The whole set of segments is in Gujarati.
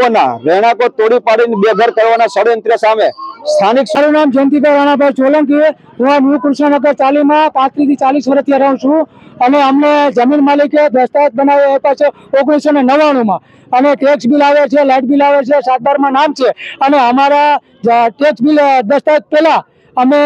લોકોના રહેણાંકો તોડી પાડીને બેઘર કરવાના ષડયંત્ર સામે. સ્થાનિક મારું નામ જયંતિભાઈ રાણાભાઈ સોલંકી. હું ન્યૂ કૃષ્ણનગર ચાલીમાં પાંત્રીસથી ચાલીસ વર્ષથી રહું છું અને અમને જમીન માલિકે દસ્તાવેજ બનાવ્યા આપ્યા છે ઓગણીસો ને નવ્વાણુંમાં. અને ટેક્સ બિલ આવે છે લાઇટ બિલ આવે છે સાતબારમાં નામ છે. અને અમારા ટેક્સ બિલ દસ્તાવેજ પહેલા અમે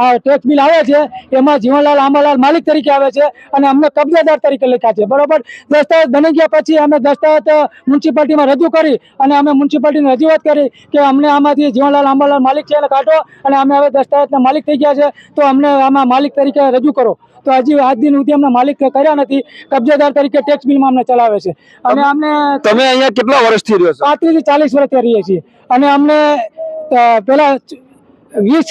આ ટેક્સ બિલ આવે છે એમાં જીવનલાલ આંબાલાલ માલિક તરીકે આવે છે અને અમને કબજાદાર તરીકે લખ્યા છે. બરાબર? દસ્તાવેજ બની ગયા પછી અમે દસ્તાવેજ મ્યુનિસિપાલિટીમાં રજૂ કરી અને અમે મ્યુનિસિપાલિટીને રજૂઆત કરી કે અમને આમાંથી જીવનલાલ આંબાલાલ માલિક છે એને કાઢો અને અમે હવે દસ્તાવેજના માલિક થઈ ગયા છે તો અમને આમાં માલિક તરીકે રજૂ કરો. તો હજી આજ દિન સુધી અમને માલિક કર્યા નથી કબજેદાર તરીકે ટેક્સ બિલમાં અમને ચલાવે છે. અને અમને તમે અહીંયા કેટલા વર્ષથી રહ્યો છો? પાંત્રીસથી ચાલીસ વર્ષથી રહીએ છીએ. અને અમને પેલા વીસ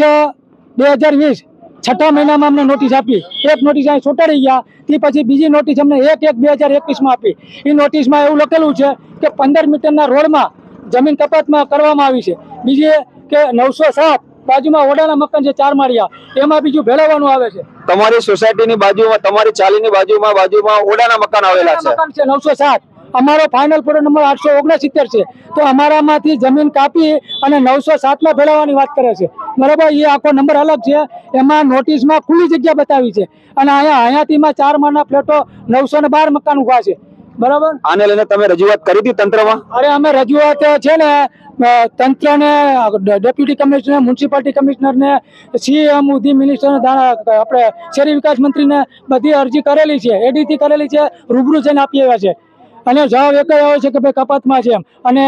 બે હજાર વીસ. છઠ્ઠા મહિનામાં અમને નોટિસ આપી. એક નોટિસ અહીં છોટાડી ગયા. તે પછી બીજી નોટિસ અમને એક એક બે હજાર એકવીસમાં આપી. એ નોટિસમાં એવું લખેલું છે કે પંદર મીટરના રોડમાં જમીન કપાતમાં કરવામાં આવી છે. બીજી કે નવસો સાત બાજુમાં ઓડાના મકાન છે ચાર માળિયા. એમાં બીજું ભેળવવાનું આવે છે. તમારી સોસાયટીની બાજુમાં તમારી ચાલીની બાજુમાં બાજુમાં ઓડાના મકાન આવેલા છે. મકાન છે નવસો સાત. અમારો ફાઇનલ પ્લોટ નંબર આઠસો ઓગણસિત્તેર છે. તો અમારામાંથી જમીન કાપી અને નવસો સાતમાં ભેળવવાની વાત કરે છે. બરાબર એ આખો નંબર અલગ છે. એમાં નોટિસમાં ખુલ્લી જગ્યા બતાવી છે. અને અહીંયા હયાતીમાં ચાર માળના ફ્લેટો નવસો ને બાર મકાન ઊભા છે. બરાબર? આને લઈને તમે રજૂઆત કરી હતી તંત્રમાં? અરે અમે રજૂઆત છે ને તંત્રને ડેપ્યુટી કમિશનર મ્યુનિસિપાલિટી કમિશનરને સીએમ ઉદી મિનિસ્ટર આપણે શહેરી વિકાસ મંત્રીને બધી અરજી કરેલી છે. એડીથી કરેલી છે. રૂબરૂ જઈને આપી આવ્યા છે. અને જવાબ એક જ આવ્યો છે કે ભાઈ કપાતમાં છે અને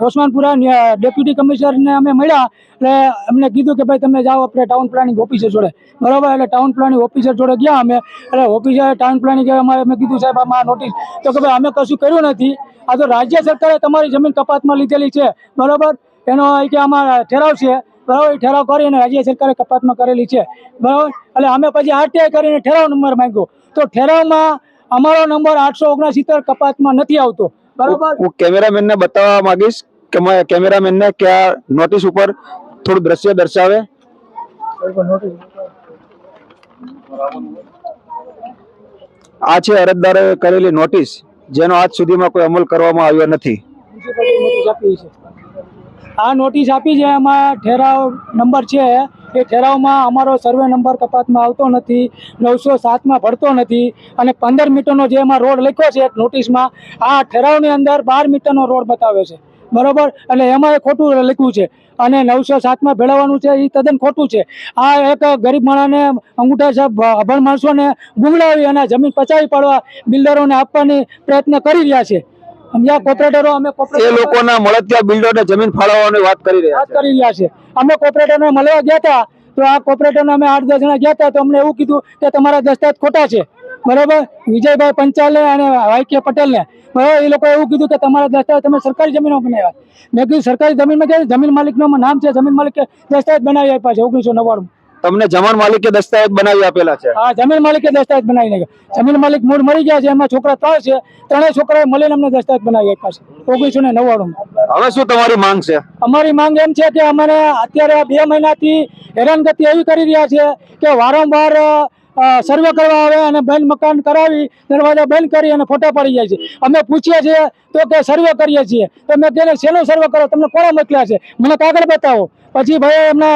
ઓસમાનપુરા ડેપ્યુટી કમિશનરને અમે મળ્યા એટલે અમને કીધું કે ભાઈ તમે જાઓ આપણે ટાઉન પ્લાનિંગ ઓફિસર જોડે. બરાબર? એટલે ટાઉન પ્લાનિંગ ઓફિસર જોડે ગયા અમે. એટલે ઓફિસર ટાઉન પ્લાનિંગ અમારે અમે કીધું, સાહેબ, આમાં નોટિસ તો કે ભાઈ અમે કશું કર્યું નથી. આ તો રાજ્ય સરકારે તમારી જમીન કપાતમાં લીધેલી છે. બરાબર? એનો કે આમાં ઠેરાવ છે. બરાબર? એ ઠરાવ કરીને રાજ્ય સરકારે કપાતમાં કરેલી છે. બરાબર? એટલે અમે પછી આરટીઆઈ કરીને ઠેરાવ નંબર માંગ્યો. તો ઠરાવમાં અમારો નંબર આઠસો ઓગણસિત્તેર કપાતમાં નથી આવતો. બરોબર? હું કેમેરામેન ને બતાવવા માંગીશ કે કેમેરામેન ને કે આ નોટિસ ઉપર થોડું દ્રશ્ય દર્શાવે. આ છે અરજદારે કરેલી નોટિસ જેનો આજ સુધીમાં કોઈ અમલ કરવામાં આવ્યો નથી મ્યુનિસિપાલિટી નોટિસ આપી છે આ નોટિસ આપી છે, એમાં ઠેરાવ નંબર છે. એ ઠેરાવમાં અમારો સર્વે નંબર કપાતમાં આવતો નથી, નવસો સાતમાં ભરતો નથી અને પંદર મીટરનો જે એમાં રોડ લખ્યો છે નોટિસમાં, આ ઠેરાવની અંદર બાર મીટરનો રોડ બતાવે છે. બરોબર? એટલે એમાં એ ખોટું લખ્યું છે. અને નવસો સાતમાં ભેળવવાનું છે એ તદ્દન ખોટું છે. આ એક ગરીબ માણસને અંગૂઠા સાહેબ અભણ માણસોને ગુંગળાવી અને જમીન પચાવી પાડવા બિલ્ડરોને આપવાની પ્રયત્ન કરી રહ્યા છે. સમજ્યા કોર્પોરેટરો અમે એ લોકોના મળતિયા બિલ્ડરને જમીન ફાળવવાની વાત કરી રહ્યા વાત કરી રહ્યા છે. અમે કોર્પોરેટરને મળવા ગયા હતા તો આ કોર્પોરેટરને અમે આઠ દસ જણા ગયા હતા તો અમને એવું કીધું કે તમારા દસ્તાવેજ ખોટા છે. બરાબર? વિજયભાઈ પંચાલે અને વાય કે પટેલને. બરાબર? એ લોકો એવું કીધું કે તમારા દસ્તાવેજ તમે સરકારી જમીનો બનાવ્યા. મેં કીધું સરકારી જમીનમાં કે જમીન માલિકનું નામ છે. જમીન માલિકે દસ્તાવેજ બનાવી આપ્યા છે ઓગણીસો નવ્વાણું તમને જમાન માલિકે દસ્તાવેજ બનાવી આપેલા છે? હા જમીન માલિકે દસ્તાવેજ બનાવી નાખ્યા. જમીન માલિક મૂળ મરી ગયા છે એમાં છોકરા ત્રણ છે. ત્રણેય છોકરાએ મળીને અમને દસ્તાવેજ બનાવી આપ્યા છે. ઓગણીસો ને નવ્વાણું. હવે શું તમારી માંગ છે? અમારી માંગ એમ છે કે અમારે અત્યારે બે મહિનાથી હેરાનગતિ એવી કરી રહ્યા છે કે વારંવાર સર્વે કરવા આવે અને બંધ મકાન કરાવી, દરવાજા બંધ કરી અને ફોટા પડી જાય છે. અમે પૂછીએ છીએ તો કે સર્વે કરીએ છીએ. તો મેં તેને શેનો સર્વે કરો? તમને કોણે મોકલ્યા છે? મને કાગળ બતાવો. પછી ભાઈ એમને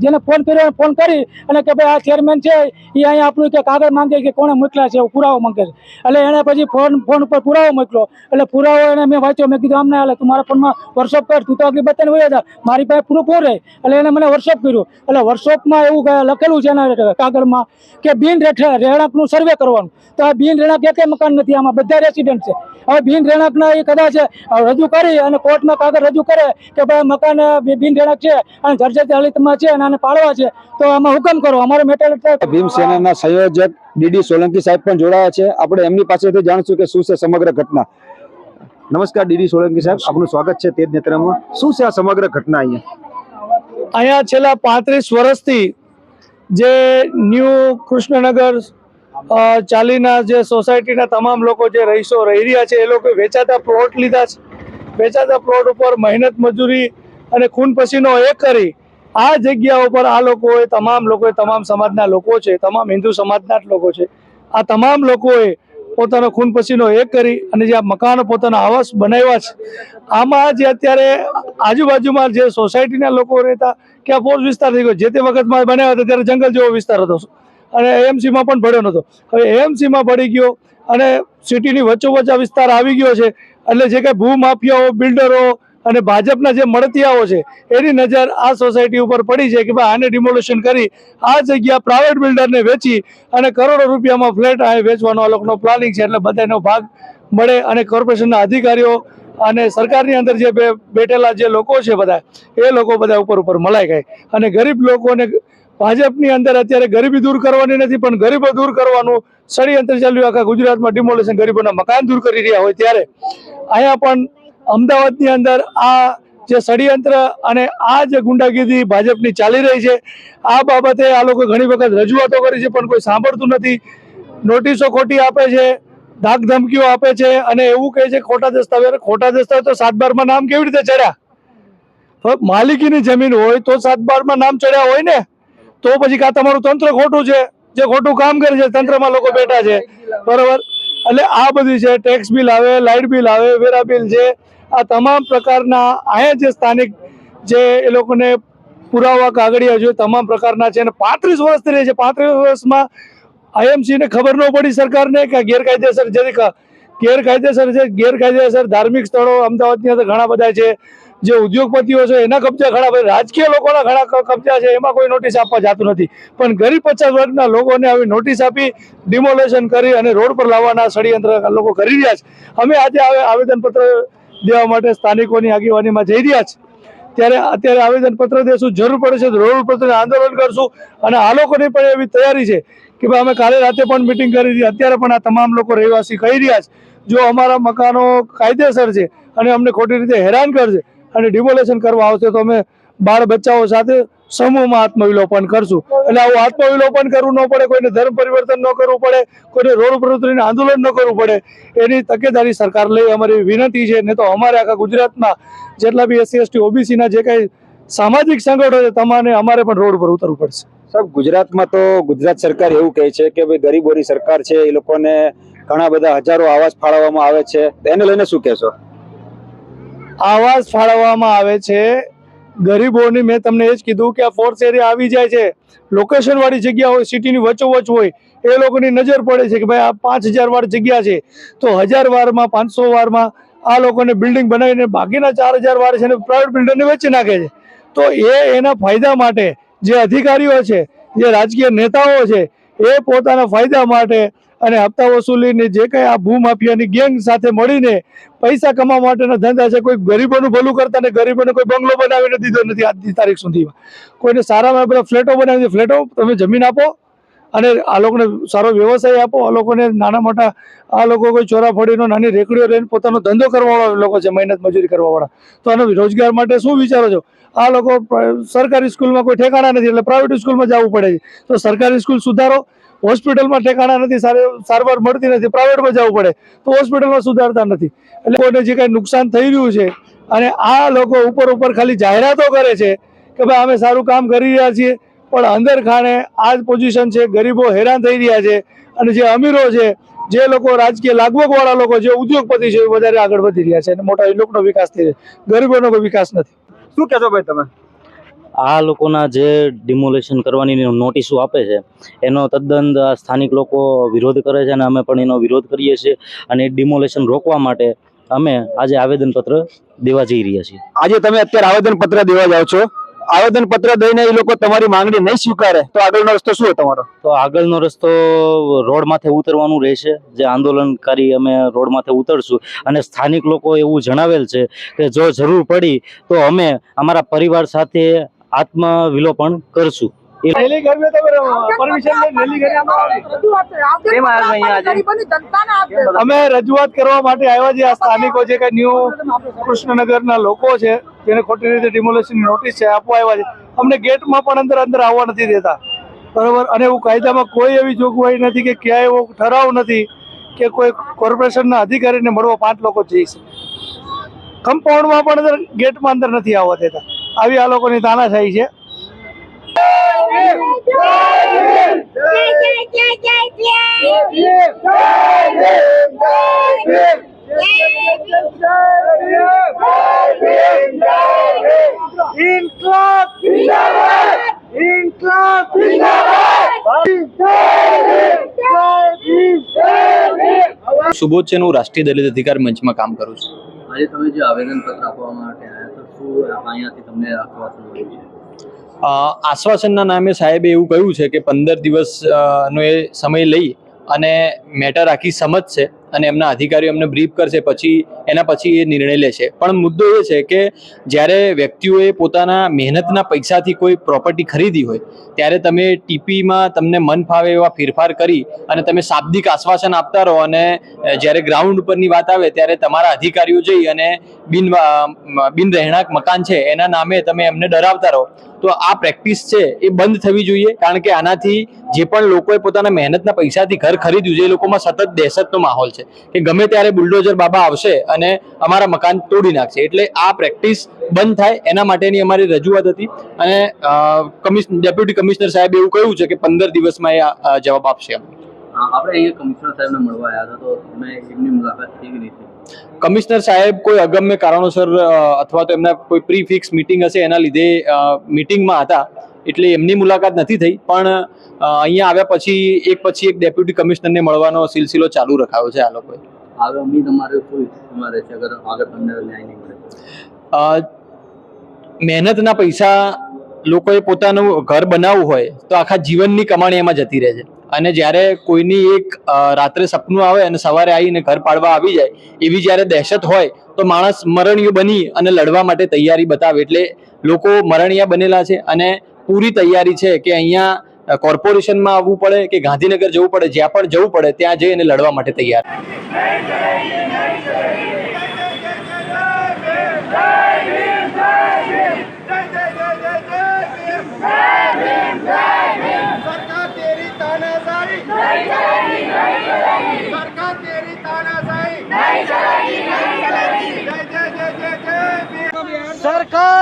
જેને ફોન કર્યો ફોન કરી અને કે ભાઈ, આ ચેરમેન છે, એ અહીંયા આપણું કે કાગળ માંગે કે કોણે મોકલ્યા છે? એવું પુરાવો માંગે છે. એટલે એણે પછી ફોન ફોન ઉપર પુરાવો મોકલ્યો. એટલે પુરાવો એને મેં વાંચ્યો. મેં કીધું, આમને હાલે, તું મારા ફોનમાં વર્કશોપ કર. તું તો આગળ બતાવીને હોય હતા મારી પાસે પૂરું પૂરું રહે. એટલે એને મને વર્કશોપ કર્યું. એટલે વર્કશોપમાં એવું લખેલું છે એના કાગળમાં કે બિન રહેણાંકનું સર્વે કરવાનું. તો આ બિન રહેણાંક એકે મકાન નથી? આમાં બધા રેસિડેન્ટ છે. હવે બિન રહેણાંકના એ કદાચ રજૂ કરી અને કોર્ટમાં કાગળ રજૂ કરે કે ભાઈ મકાન બિન રહેણાંક છે અને જર્જરિત હાલતમાં છે અને આને પાડવા છે તો આમાં હુકમ કરો. અમારે મેટલ ભીમ સેનાના સંયોજક ડીડી સોલંકી સાહેબ પણ જોડાયા છે. આપણે એમની પાસેથી જાણશું કે શું છે સમગ્ર ઘટના. નમસ્કાર ડીડી સોલંકી સાહેબ. આપનું સ્વાગત છે તેજ નેત્રમાં. શું છે આ સમગ્ર ઘટના અહીંયા? અહીંયા છેલ્લા પાંત્રીસ વર્ષથી જે ન્યૂ કૃષ્ણનગર ચાલીના જે સોસાયટીના તમામ લોકો જે રહીશો રહી રહ્યા છે, એ લોકો વેચાતા પ્લોટ લીધા છે. વેચાતા પ્લોટ ઉપર મહેનત, મજૂરી અને ખૂન પસીનો એક કરી આ જગ્યા ઉપર આ લોકોએ, તમામ લોકોએ, તમામ સમાજના લોકો છે, તમામ હિન્દુ સમાજના જ લોકો છે, આ તમામ લોકોએ પોતાનો ખૂન પસીનો એક કરી અને જે આ મકાનો પોતાના આવાસ બનાવ્યા છે, આમાં જે અત્યારે આજુબાજુમાં જે સોસાયટીના લોકો રહેતા, કે આ ફોર્સ વિસ્તાર થઈ ગયો, જે તે વખતમાં બનાવ્યા હતા, ત્યારે જંગલ જેવો વિસ્તાર હતો. અને એએમસીમાં પણ ભળ્યો નહોતો. હવે એએમસીમાં ભળી ગયો અને સિટીની વચ્ચોવચ્ચ આ વિસ્તાર આવી ગયો છે, એટલે જે કંઈ ભૂમાફિયાઓ બિલ્ડરો અને ભાજપના જે મળતિયાઓ છે, એની નજર આ સોસાયટી ઉપર પડી છે કે ભાઈ આને ડિમોલેશન કરી આ જગ્યા પ્રાઇવેટ બિલ્ડરને વેચી અને કરોડો રૂપિયામાં ફ્લેટ આ વેચવાનો આ લોકોનો પ્લાનિંગ છે એટલે બધાનો ભાગ મળે અને કોર્પોરેશનના અધિકારીઓ અને સરકારની અંદર જે બેઠેલા જે લોકો છે બધા, એ લોકો બધા ઉપર ઉપર મલાઈ ગઈ અને ગરીબ લોકોને ભાજપની અંદર અત્યારે ગરીબી દૂર કરવાની નથી, પણ ગરીબો દૂર કરવાનું ષડયંત્ર ચાલ્યું. આખા ગુજરાતમાં ડિમોલેશન ગરીબોના મકાન દૂર કરી રહ્યા હોય ત્યારે. અહીંયા પણ અમદાવાદની અંદર આ જે ષડયંત્ર અને આ જે ગુંડાગીરી ભાજપની ચાલી રહી છે, આ બાબતે આ લોકો ઘણી વખત રજૂઆતો કરી છે, પણ કોઈ સાંભળતું નથી. નોટિસો ખોટી આપે છે, ધાક ધમકીઓ આપે છે અને એવું કહે છે, ખોટા દસ્તાવેજ ખોટા દસ્તાવેજ તો સાત બારમાં નામ કેવી રીતે ચડ્યા? માલિકીની જમીન હોય તો સાત બારમાં નામ ચડ્યા હોય ને, તો પછી કાં તમારું તંત્ર ખોટું છે? જે ખોટું કામ કરે છે, તંત્રમાં લોકો બેઠા છે. બરોબર? એટલે આ બધી છે ટેક્સ બિલ આવે લાઇટ બિલ આવે, વેરા બિલ છે. આ તમામ પ્રકારના અહીંયા જે સ્થાનિક જે એ લોકોને પુરાવા, કાગળિયા જોઈએ તમામ પ્રકારના છે અને પાંત્રીસ વર્ષથી રહે છે. પાંત્રીસ વર્ષમાં આઈએમસીને ખબર ન પડી સરકારને કે ગેરકાયદેસર જે ગેરકાયદેસર છે, ગેરકાયદેસર ધાર્મિક સ્થળો અમદાવાદની અંદર ઘણા બધા છે. જે ઉદ્યોગપતિઓ છે, એના કબજા ઘણા રાજકીય લોકોના ઘણા કબજા છે, એમાં કોઈ નોટિસ આપવા જતું નથી. પણ ગરીબ પચાસ વર્ગના લોકોને આવી નોટિસ આપી ડિમોલેશન કરી અને રોડ પર લાવવાના ષડયંત્ર લોકો કરી રહ્યા છે. અમે આજે આવે, આવેદનપત્ર દેવા માટે સ્થાનિકોની આગેવાનીમાં જઈ રહ્યા છે. ત્યારે અત્યારે આવેદનપત્ર દેશું, જરૂર પડે છે રોડ ઉપર આંદોલન કરશું. અને આ લોકોની પણ એવી તૈયારી છે કે ભાઈ અમે કાલે રાતે પણ મિટિંગ કરી હતી, અત્યારે પણ આ તમામ લોકો રહેવાસી કહી રહ્યા છે. જો અમારા મકાનો કાયદેસર છે અને અમને ખોટી રીતે હેરાન કરશે અને ડિમોલેશન કરવા આવશે તો અમે બાળ બચ્ચાઓ સાથે સમૂહમાં આત્મવિલોપન કરશું. એટલે આવું આત્મવિલોપન કરવું ન પડે, કોઈને ધર્મ પરિવર્તન ન કરવું પડે, કોઈને રોડ ઉપર ઉતરીને આંદોલન ન કરવું પડે, એની તકેદારી સરકાર લઈ અમારી વિનંતી છે. ને તો અમારે આખા ગુજરાતમાં જેટલા બી એસસી, એસટી, ઓબીસીના જે કંઈ સામાજિક સંગઠનો છે, તમારે અમારે પણ રોડ ઉપર ઉતરવું પડશે. સાહેબ, ગુજરાતમાં તો ગુજરાત સરકાર એવું કહે છે કે, ભાઈ, ગરીબોની સરકાર છે, એ લોકોને ઘણા બધા હજારો આવાસ ફાળવવામાં આવે છે. એને લઈને શું કહેશો? આવાસ ફાળવવામાં આવે છે. ગરીબોની મેં તમને એ જ કીધું કે આ ફોર્સ એરિયા આવી જાય છે. લોકેશનવાળી જગ્યા હોય સિટીની વચોવચ હોય, એ લોકોની નજર પડે છે કે ભાઈ આ પાંચ વાર જગ્યા છે. તો હજાર વારમાં, પાંચસો વારમાં આ લોકોને બિલ્ડિંગ બનાવીને બાકીના ચાર હજાર વાર છે ને પ્રાઇવેટ બિલ્ડરને વેચી નાખે છે. તો એ એના ફાયદા માટે જે અધિકારીઓ છે, જે રાજકીય નેતાઓ છે, એ પોતાના ફાયદા માટે અને હપ્તા વસૂલીની જે કંઈ આ ભૂમાફિયાની ગેંગ સાથે મળીને પૈસા કમાવા માટેના ધંધા છે, કોઈ ગરીબોનું ભલું કરતા ને ગરીબોને કોઈ બંગલો બનાવીને દીધો નથી આજની તારીખ સુધીમાં. કોઈને સારામાં બધા ફ્લેટો બનાવી ફ્લેટો તમે જમીન આપો અને આ લોકોને સારો વ્યવસાય આપો. આ લોકોને નાના મોટા, આ લોકો કોઈ ચોરાફળીનો નાની રેકડીઓ લઈને પોતાનો ધંધો કરવાવાળા લોકો છે, મહેનત મજૂરી કરવાવાળા. તો આનો રોજગાર માટે શું વિચારો છો? આ લોકો સરકારી સ્કૂલમાં કોઈ ઠેકાણા નથી, એટલે પ્રાઇવેટ સ્કૂલમાં જવું પડે છે. તો સરકારી સ્કૂલ સુધારો. હોસ્પિટલમાં ઠેકાણા નથી, સારી સારવાર મળતી નથી, પ્રાઇવેટમાં જવું પડે. તો હોસ્પિટલમાં સુધારતા નથી. એટલે કોઈને જે કાંઈ નુકસાન થઈ રહ્યું છે અને આ લોકો ઉપર ઉપર ખાલી જાહેરાતો કરે છે કે ભાઈ અમે સારું કામ કરી રહ્યા છીએ, પણ અંદર ખાને આ જ પોઝિશન છે, ગરીબો હેરાન થઈ રહ્યા છે અને જે અમીરો છે, જે લોકો રાજકીય લાગવગવાળા લોકો, જે ઉદ્યોગપતિ છે, એ વધારે આગળ વધી રહ્યા છે અને મોટા એ લોકોનો વિકાસ થઈ રહ્યો ગરીબોનો કોઈ વિકાસ નથી. શું કહેશો ભાઈ તમે? આ લોકોના જે ડિમોલેશન કરવાની નોટિસો આપે છે એનો તદ્દન સ્થાનિક લોકો વિરોધ કરે છે અને અમે પણ એનો વિરોધ કરીએ છીએ અને ડિમોલેશન રોકવા માટે અમે આજે આવેદનપત્ર દેવા જઈ રહ્યા છીએ. આજે તમે અત્યારે આવેદનપત્ર દેવા જાઓ છો. આવેદન પત્ર દઈને એ લોકો તમારી માંગણી નહીં સ્વીકારે તો આગળનો રસ્તો શું તમારો? તો આગળનો રસ્તો રોડ માથે ઉતરવાનું રહેશે. જે આંદોલનકારી અમે રોડ માથે ઉતરશું. અને સ્થાનિક લોકો એવું જણાવેલ છે કે જો જરૂર પડી તો અમે અમારા પરિવાર સાથે આત્મવિલોપન કરશું. અમે રજૂઆત કરવા માટે આવ્યા છે આ સ્થાનિકો જે કઈ ન્યુ કૃષ્ણનગરના લોકો છે જેને ખોટી રીતે ડિમોલેશન નોટિસ છે આપવા આવ્યા છે. અમને ગેટમાં પણ અંદર અંદર આવવા નથી દેતા. બરોબર? અને એવું કાયદામાં કોઈ એવી જોગવાઈ નથી કે ક્યાંય એવો ઠરાવ નથી કે કોઈ કોર્પોરેશનના અધિકારીને મળવા પાંચ લોકો જઈ શકે. કમ્પાઉન્ડમાં પણ અંદર ગેટમાં અંદર નથી આવવા દેતા. આવી આ લોકોની તાનાશાહી છે. સુબોધ છે હું રાષ્ટ્રીય દલિત અધિકાર મંચમાં કામ કરું છું. આજે તમે જે આવેદન પત્ર તો અહીંયાથી તમને આશ્વાસન આશ્વાસનના નામે સાહેબે એવું કહ્યું છે કે પંદર દિવસ નો એ સમય લઈ અને મેટર આખી સમજશે. અને એમના અધિકારીઓ એમને બ્રીફ કરશે, પછી એના પછી એ નિર્ણય લેશે. પણ મુદ્દો એ છે કે જ્યારે વ્યક્તિઓએ પોતાના મહેનતના પૈસાથી કોઈ પ્રોપર્ટી ખરીદી હોય, ત્યારે તમે ટીપીમાં તમને મન ફાવે એવા ફેરફાર કરી અને તમે શાબ્દિક આશ્વાસન આપતા રહો અને જ્યારે ગ્રાઉન્ડ ઉપરની વાત આવે ત્યારે તમારા અધિકારીઓ જઈ અને બિન બિન રહેણાંક મકાન છે, એના નામે તમે એમને ડરાવતા રહો. તો આ પ્રેક્ટિસ છે એ બંધ થવી જોઈએ, કારણ કે આનાથી જે પણ લોકોએ પોતાના મહેનતના પૈસાથી ઘર ખરીદ્યું છે, એ લોકોમાં સતત દહેશતનો માહોલ છે. કે ગમે ત્યારે બુલડોઝર બાબા આવશે અને અમારા મકાન તોડી નાખશે. એટલે આ પ્રેક્ટિસ બંધ થાય એના માટેની અમારી રજૂઆત હતી. અને કમિશ ડેપ્યુટી કમિશનર સાહેબ એવું કહ્યું છે કે પંદર દિવસમાં એ જવાબ આપશે આપણે અહીંયા કમિશનર સાહેબને મળવા આવ્યા હતા તો તમે એમની મુલાકાત કેવી રીતે કમિશનર સાહેબ કોઈ અગમ્ય કારણોસર અથવા તો એમના કોઈ પ્રી ફિક્સ મિટિંગ હશે એના લીધે મિટિંગમાં હતા. એટલે એમની મુલાકાત નથી થઈ પણ અહીંયા આવ્યા પછી એક પછી એક ડેપ્યુટી કમિશનરને મળવાનો સિલસિલો ચાલુ રખાયો છે આ લોકોએ. મહેનતના પૈસા લોકોએ પોતાનું ઘર બનાવવું હોય તો આખા જીવનની કમાણી એમાં જતી રહે છે. અને જ્યારે કોઈની એક રાત્રે સપનું આવે અને સવારે આવીને ઘર પાડવા આવી જાય એવી જ્યારે દહેશત હોય તો માણસ મરણીય બની અને લડવા માટે તૈયારી બતાવે. એટલે લોકો મરણિયા બનેલા છે અને પૂરી તૈયારી છે કે અહીંયા કોર્પોરેશનમાં આવવું પડે કે ગાંધીનગર જવું પડે જ્યાં પણ જવું પડે ત્યાં જઈ અને લડવા માટે તૈયાર. સરકાર!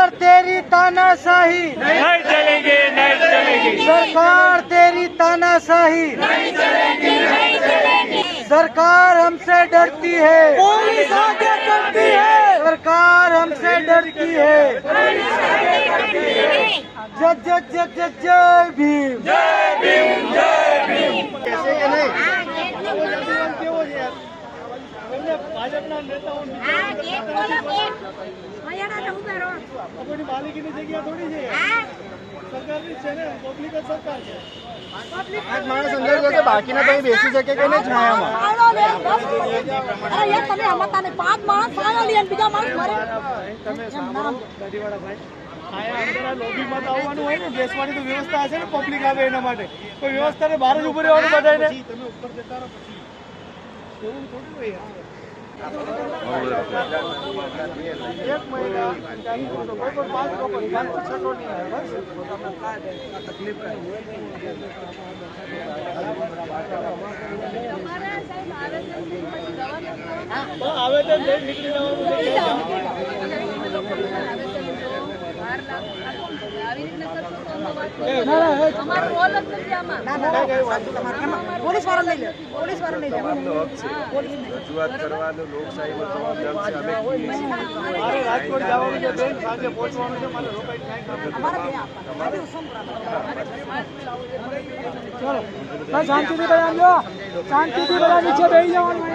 तानाशाही नहीं चलेगी नहीं चलेगी सरकार तेरी तानाशाही नहीं चलेगी नहीं चलेगी जय जय जय जय जय सरकार तेरी तानाशाही नहीं चलेगी नहीं चलेगी सरकार तेरी तानाशाही नहीं चलेगी नहीं चलेगी सरकार हमसे डरती है पुलिस आगे करती है सरकार हमसे डरती है जय जय जय जय जय भीम जय भीम जय भीम कैसे के नहीं આજ માણસ અંદર જશે બાકીના તો બેસી શકે કે નહીં છાયામાં? અરે યાર તમે આમાં તને પાંચ માણસ સારા લે બીજા માણસ મરે. એમ નામ લોબીમાં તો આવવાનું હોય ને બેસવાની તો વ્યવસ્થા હશે ને પબ્લિક આવે એના માટે. કોઈ વ્યવસ્થાને બહાર જ ઉભું રહેવાનું બધાને એવું થોડું. એક મહિના ચાલીસ દિવસો, કોઈ પણ પાંચ લોકો પાંચ તો છસો નહીં આવે બસ આ તકલીફ કાંઈ. હા, આવે તો લઈને નીકળી જવાનું છે. આવી રીતના જ નથી આમાં. પોલીસવાળા લઈ લે પોલીસવાળા લઈ લે. રજૂઆત કરવાનું લોકશાહીનો તમામ હક છે. અમે કહીએ છીએ. મારે રાજકોટ જવાનું છે. બેન સાંજે પહોંચવાનું છે મારે રોકાઈ થાય અમારા બે આપવાના. આજે ઉસમ ચલો બસ શાંતિથી બધા આમ જો શાંતિથી બધા નીચે બેસી જવાનું.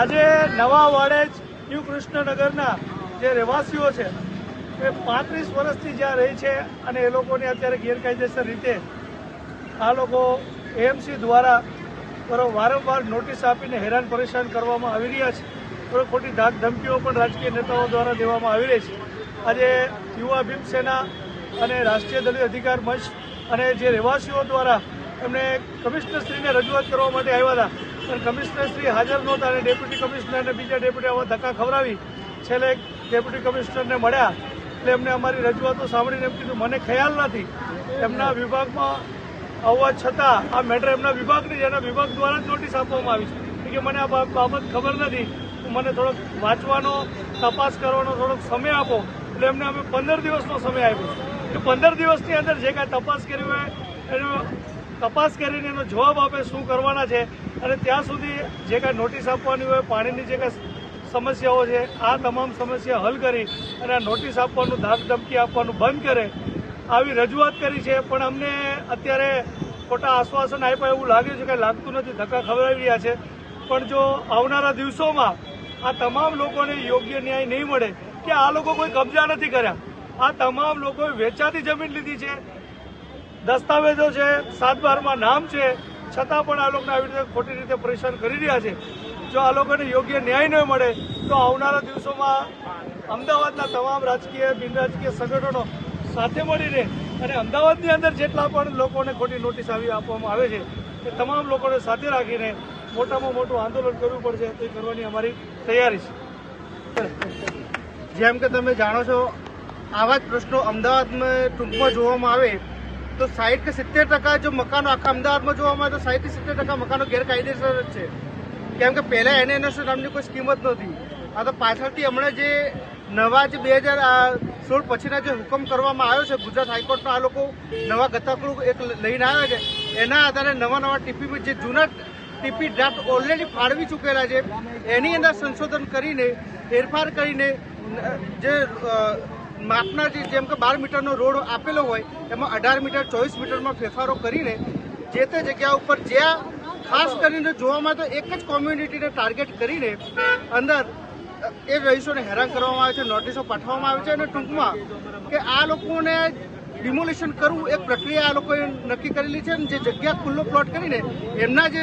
આજે નવા વાડેજ ન્યૂ કૃષ્ણનગરના જે રહેવાસીઓ છે એ પાંત્રીસ વર્ષથી જ્યાં રહે છે અને એ લોકોને અત્યારે ગેરકાયદેસર રીતે આ લોકો એએમસી દ્વારા વારંવાર નોટિસ આપીને હેરાન પરેશાન કરવામાં આવી રહ્યા છે. બરોબર ખોટી ધાક ધમકીઓ પણ રાજકીય નેતાઓ દ્વારા દેવામાં આવી રહી છે. આજે યુવા ભીમસેના અને રાષ્ટ્રીય દલિત અધિકાર મંચ અને જે રહેવાસીઓ દ્વારા એમને કમિશનરશ્રીને રજૂઆત કરવા માટે આવ્યા હતા, પણ કમિશનરશ્રી હાજર નહોતા અને ડેપ્યુટી કમિશનર અને બીજા ડેપ્યુટી આવા ધક્કા ખવડાવી છેલ્લે ડેપ્યુટી કમિશનરને મળ્યા. એટલે એમને અમારી રજૂઆતો સાંભળીને એમ કીધું, મને ખ્યાલ નથી. એમના વિભાગમાં આવવા છતાં આ મેટર એમના વિભાગની છે એના વિભાગ દ્વારા જ નોટિસ આપવામાં આવી છે. કે મને આ બાબત ખબર નથી મને થોડોક વાંચવાનો, તપાસ કરવાનો થોડોક સમય આપો. એટલે એમને અમે પંદર દિવસનો સમય આપ્યો કે પંદર દિવસની અંદર જે કાંઈ તપાસ કરી હોય, એનો તપાસ કરીને એનો જવાબ આપે શું કરવાના છે. અને ત્યાં સુધી જે કાંઈ નોટિસ આપવાની હોય, પાણીની જે કાંઈ સમસ્યાઓ છે, આ તમામ સમસ્યા હલ કરી અને નોટિસ આપવાનું ધાક ધમકી આપવાનું બંધ કરે, આવી રજૂઆત કરી છે. પણ અમને અત્યારે ખોટા આશ્વાસન આપ્યા એવું લાગ્યું છે કે લાગતું નથી, ધક્કા ખવડાવી રહ્યા છે. પણ જો આવનારા દિવસોમાં આ તમામ લોકોને યોગ્ય ન્યાય નહીં મળે, કે આ લોકો કોઈ કબજા નથી કર્યા, આ તમામ લોકોએ વેચાતી જમીન લીધી છે, દસ્તાવેજો છે, સાત બારમાં નામ છે, છતાં પણ આ લોકોને આવી રીતે ખોટી રીતે પરેશાન કરી રહ્યા છે. જો આ લોકોને યોગ્ય ન્યાય ન મળે, તો આવનારા દિવસોમાં અમદાવાદના તમામ રાજકીય, બિન રાજકીય સંગઠનો સાથે મળીને અને અમદાવાદની અંદર જેટલા પણ લોકોને ખોટી નોટિસ આવી આપવામાં આવે છે, એ તમામ લોકોને સાથે રાખીને મોટામાં મોટું આંદોલન કરવું પડશે. તે કરવાની અમારી તૈયારી છે. જેમ કે તમે જાણો છો, આવા જ પ્રશ્નો અમદાવાદમાં ટૂંકમાં જોવામાં આવે, તો સાઠ કે સિત્તેર ટકા જો મકાનો આખા અમદાવાદમાં જોવામાં આવે તો સાઠથી સિત્તેર ટકા મકાનો ગેરકાયદેસર જ છે. કેમ કે પહેલા એને એનએસઓ નામની કોઈ સ્કીમ જ નહોતી. આ તો પાછળથી હમણાં જે નવા જે બે હજાર સોળ પછીના જે હુકમ કરવામાં આવ્યો છે, ગુજરાત હાઈકોર્ટનો, આ લોકો નવા ગતકડું એક લઈને આવ્યા છે. એના આધારે નવા નવા ટીપી જે જૂના ટીપી ડ્રાફ્ટ ઓલરેડી ફાળવી ચૂકેલા છે. એની અંદર સંશોધન કરીને, ફેરફાર કરીને, જે માપના જે, જેમ કે બાર મીટરનો રોડ આપેલો હોય, એમાં અઢાર મીટર, ચોવીસ મીટરમાં ફેરફારો કરીને, જે તે જગ્યા ઉપર જ્યાં ખાસ કરીને જોવામાં તો એક જ કોમ્યુનિટીને ટાર્ગેટ કરીને અંદર એ રહીશોને હેરાન કરવામાં આવે છે નોટિસો પાઠવવામાં આવે છે અને ટૂંકમાં કે આ લોકોને ડિમોલિશન કરવું એક પ્રક્રિયા આ લોકોએ નક્કી કરેલી છે અને જે જગ્યા ખુલ્લો પ્લોટ કરીને એમના જે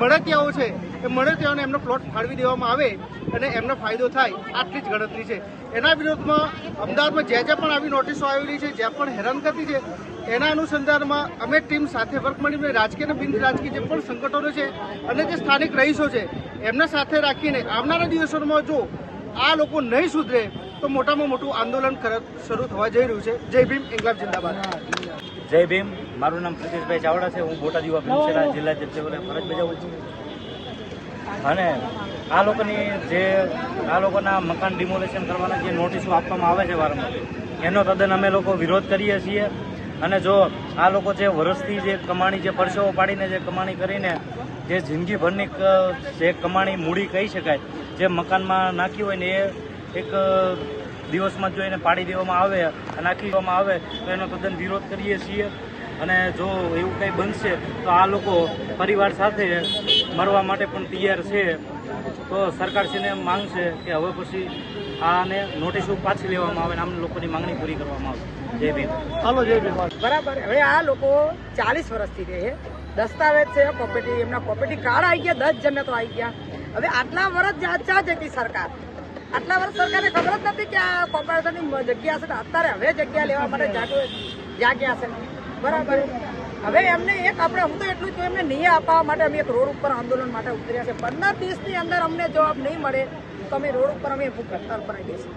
મળતિયાઓ છે, એ મળતિયાઓને એમનો પ્લોટ ફાળવી દેવામાં આવે અને એમનો ફાયદો થાય આટલી જ ગણતરી છે. એના વિરોધમાં અમદાવાદમાં જ્યાં જ્યાં પણ આવી નોટિસો આવેલી છે, જ્યાં પણ હેરાન કરતી છે એના અનુસંધાનમાં અમે ટીમ સાથે વર્ક મળીને રાજકીય અને બિન રાજકીય જે પણ સંગઠનો છે અને જે સ્થાનિક રહીશો છે, એમને સાથે રાખીને આવનારા દિવસોમાં જો આ લોકો નહીં સુધરે, તો મોટામાં મોટું આંદોલન શરૂ થવા જઈ રહ્યું છે. જય ભીમ, ઇન્કલાબ જિંદાબાદ. જય ભીમ, મારું નામ પ્રિતેશભાઈ ચાવડા છે. હું બોટાદ યુવા ભીમસેના જિલ્લા જજ ફરજ બજાવું છું. અને આ લોકોની જે આ લોકોના મકાન ડિમોલેશન કરવાના જે નોટિસો આપવામાં આવે છે વારંવાર, એનો તદ્દન અમે લોકો વિરોધ કરીએ છીએ. અને જો આ લોકો જે વર્ષથી જે કમાણી, જે પરસેવો પાડીને, જે કમાણી કરીને, જે જિંદગીભરની જે કમાણી મૂડી કહી શકાય, જે મકાનમાં નાખી હોય ને એ એક દિવસમાં જો એને પાડી દેવામાં આવે નાખી દેવામાં આવે, તો એનો તદ્દન વિરોધ કરીએ છીએ. અને જો એવું કંઈ બનશે, તો આ લોકો પરિવાર સાથે મરવા માટે પણ તૈયાર છે. તો સરકારશ્રીને માંગ છે કે હવે પછી આને નોટિસો પાછી લેવામાં આવે અને આમ લોકોની માંગણી પૂરી કરવામાં આવે. જય ભીમ. હાલો જય ભીમ. બરાબર. હવે આ લોકો ચાલીસ વર્ષથી રહે છે. દસ્તાવેજ છે પ્રોપર્ટી એમના પ્રોપર્ટી કાર્ડ આવી ગયા દસ જણને તો આવી ગયા. હવે આટલા વર્ષ જ્યાં ચા જતી સરકાર. આટલા વર્ષ સરકારને ખબર જ નથી કે આ કોર્પોરેશનની જગ્યા છે. અત્યારે હવે જગ્યા લેવા માટે જાગો જાગ્યા છે. બરાબર. હવે એમને એક આપણે હું તો એટલું જ કહ્યું એમને નહીં આપવા માટે અમે એક રોડ ઉપર આંદોલન માટે ઉતર્યા છે. પંદર દિવસની અંદર અમને જવાબ નહીં મળે તો અમે રોડ ઉપર અમે ભૂખ હડતાલ પર આવી બેસી